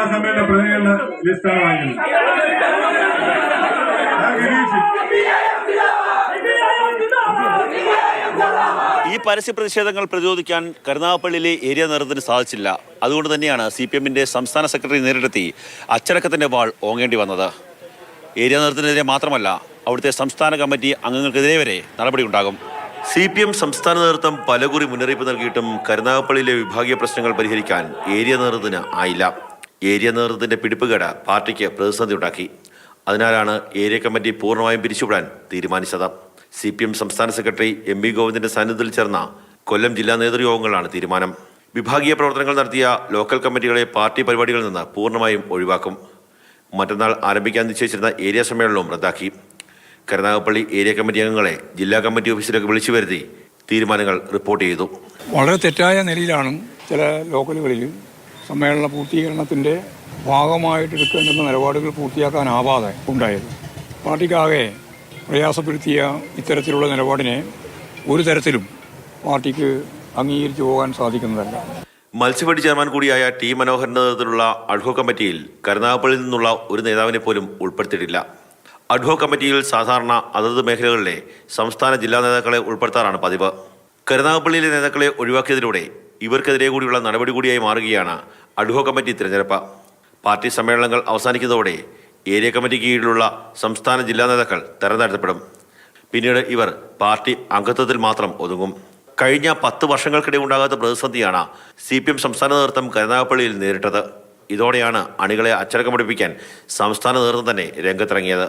Area പ്രതികളുടെ ലിസ്റ്റാണ് വാങ്ങിയത്. ഈ പരസ്യ പ്രതിഷേധങ്ങൾ പ്രതിരോധിക്കാൻ കരുനാഗപ്പള്ളിയിലെ ഏരിയ നേതൃത്വത്തിന് സാധിച്ചില്ല. അതുകൊണ്ട് തന്നെയാണ് സി പി എമ്മിന്റെ സംസ്ഥാന സെക്രട്ടറി നേരിട്ടെത്തി അച്ചടക്കത്തിന്റെ വാൾ ഓങ്ങേണ്ടി വന്നത്. ഏരിയ നേതൃത്വത്തിനെതിരെ മാത്രമല്ല അവിടുത്തെ സംസ്ഥാന കമ്മിറ്റി അംഗങ്ങൾക്കെതിരെ വരെ നടപടി ഉണ്ടാകും. സി പി എം സംസ്ഥാന നേതൃത്വം പലകുറി മുന്നറിയിപ്പ് നൽകിയിട്ടും കരുനാഗപ്പള്ളിയിലെ വിഭാഗീയ പ്രശ്നങ്ങൾ പരിഹരിക്കാൻ ഏരിയ നേതൃത്വത്തിന് ആയില്ല. ഏരിയ നേതൃത്വത്തിന്റെ പിടിപ്പുകേട് പാർട്ടിക്ക് പ്രതിസന്ധി ഉണ്ടാക്കി. അതിനാലാണ് ഏരിയ കമ്മിറ്റി പൂർണമായും പിരിച്ചുവിടാൻ തീരുമാനിച്ചത്. സി പി എം സംസ്ഥാന സെക്രട്ടറി എം വി ഗോവിന്ദന്റെ സാന്നിധ്യത്തിൽ ചേർന്ന കൊല്ലം ജില്ലാ നേതൃയോഗങ്ങളാണ് തീരുമാനം. വിഭാഗീയ പ്രവർത്തനങ്ങൾ നടത്തിയ ലോക്കൽ കമ്മിറ്റികളെ പാർട്ടി പരിപാടികളിൽ നിന്ന് പൂർണമായും ഒഴിവാക്കും. മറ്റന്നാൾ ആരംഭിക്കാൻ നിശ്ചയിച്ചിരുന്ന ഏരിയ സമ്മേളനവും റദ്ദാക്കി. കരുനാഗപ്പള്ളി ഏരിയ കമ്മിറ്റി അംഗങ്ങളെ ജില്ലാ കമ്മിറ്റി ഓഫീസിലേക്ക് വിളിച്ചു വരുത്തി തീരുമാനങ്ങൾ റിപ്പോർട്ട് ചെയ്തു. വളരെ തെറ്റായ നിലയിലാണ് ചില ലോക്കലുകളിൽ സമ്മേളന പൂർത്തീകരണത്തിന്റെ ഭാഗമായിട്ട് എടുക്കേണ്ടുന്ന നിലപാടുകൾ പൂർത്തിയാക്കാനാവാതെ ഉണ്ടായത്. പാർട്ടിക്കാകെ പ്രയാസപ്പെടുത്തിയ ഇത്തരത്തിലുള്ള നിലപാടിനെ ഒരു തരത്തിലും പാർട്ടിക്ക് അംഗീകരിച്ചു പോകാൻ സാധിക്കുന്നതല്ല. മത്സ്യഫെഡ് ചെയർമാൻ കൂടിയായ ടി മനോഹരന്റെ നേതൃത്വത്തിലുള്ള അഡ്ഹോ കമ്മിറ്റിയിൽ കരുനാഗപ്പള്ളിയിൽ നിന്നുള്ള ഒരു നേതാവിനെ പോലും ഉൾപ്പെടുത്തിയിട്ടില്ല. അഡ്ഹോ കമ്മിറ്റിയിൽ സാധാരണ അതത് മേഖലകളിലെ സംസ്ഥാന ജില്ലാ നേതാക്കളെ ഉൾപ്പെടുത്താറാണ് പതിവ്. കരുനാഗപ്പള്ളിയിലെ നേതാക്കളെ ഒഴിവാക്കിയതിലൂടെ ഇവർക്കെതിരെ കൂടിയുള്ള നടപടി കൂടിയായി മാറുകയാണ് അഡ്ഹോ കമ്മിറ്റി തിരഞ്ഞെടുപ്പ്. പാർട്ടി സമ്മേളനങ്ങൾ അവസാനിക്കുന്നതോടെ ഏരിയ കമ്മിറ്റി കീഴിലുള്ള സംസ്ഥാന ജില്ലാ നേതാക്കൾ തെരഞ്ഞെടുക്കപ്പെടും. പിന്നീട് ഇവർ പാർട്ടി അംഗത്വത്തിൽ മാത്രം ഒതുങ്ങും. കഴിഞ്ഞ പത്ത് വർഷങ്ങൾക്കിടെ ഉണ്ടാകാത്ത പ്രതിസന്ധിയാണ് സി പി എം സംസ്ഥാന നേതൃത്വം കരുനാഗപ്പള്ളിയിൽ നേരിട്ടത്. ഇതോടെയാണ് അണികളെ അച്ചടക്കം പഠിപ്പിക്കാൻ സംസ്ഥാന നേതൃത്വം തന്നെ രംഗത്തിറങ്ങിയത്.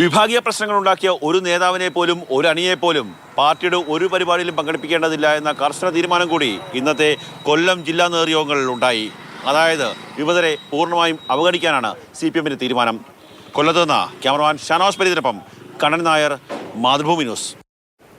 വിഭാഗീയ പ്രശ്നങ്ങൾ ഉണ്ടാക്കിയ ഒരു നേതാവിനെ പോലും ഒരു അണിയെ പോലും പാർട്ടിയുടെ ഒരു പരിപാടിയിലും പങ്കെടുപ്പിക്കേണ്ടതില്ല എന്ന കർശന തീരുമാനം കൂടി ഇന്നത്തെ കൊല്ലം ജില്ലാ നേതൃയോഗങ്ങളിൽ ഉണ്ടായി. അതായത് വിമതരെ പൂർണമായും അവഗണിക്കാനാണ് സി പി എമ്മിന്റെ തീരുമാനം. കൊല്ലത്ത് നിന്ന് ക്യാമറമാൻ ഷാനോസ് പരീതിനൊപ്പം കണ്ണൻ നായർ മാതൃഭൂമി ന്യൂസ്.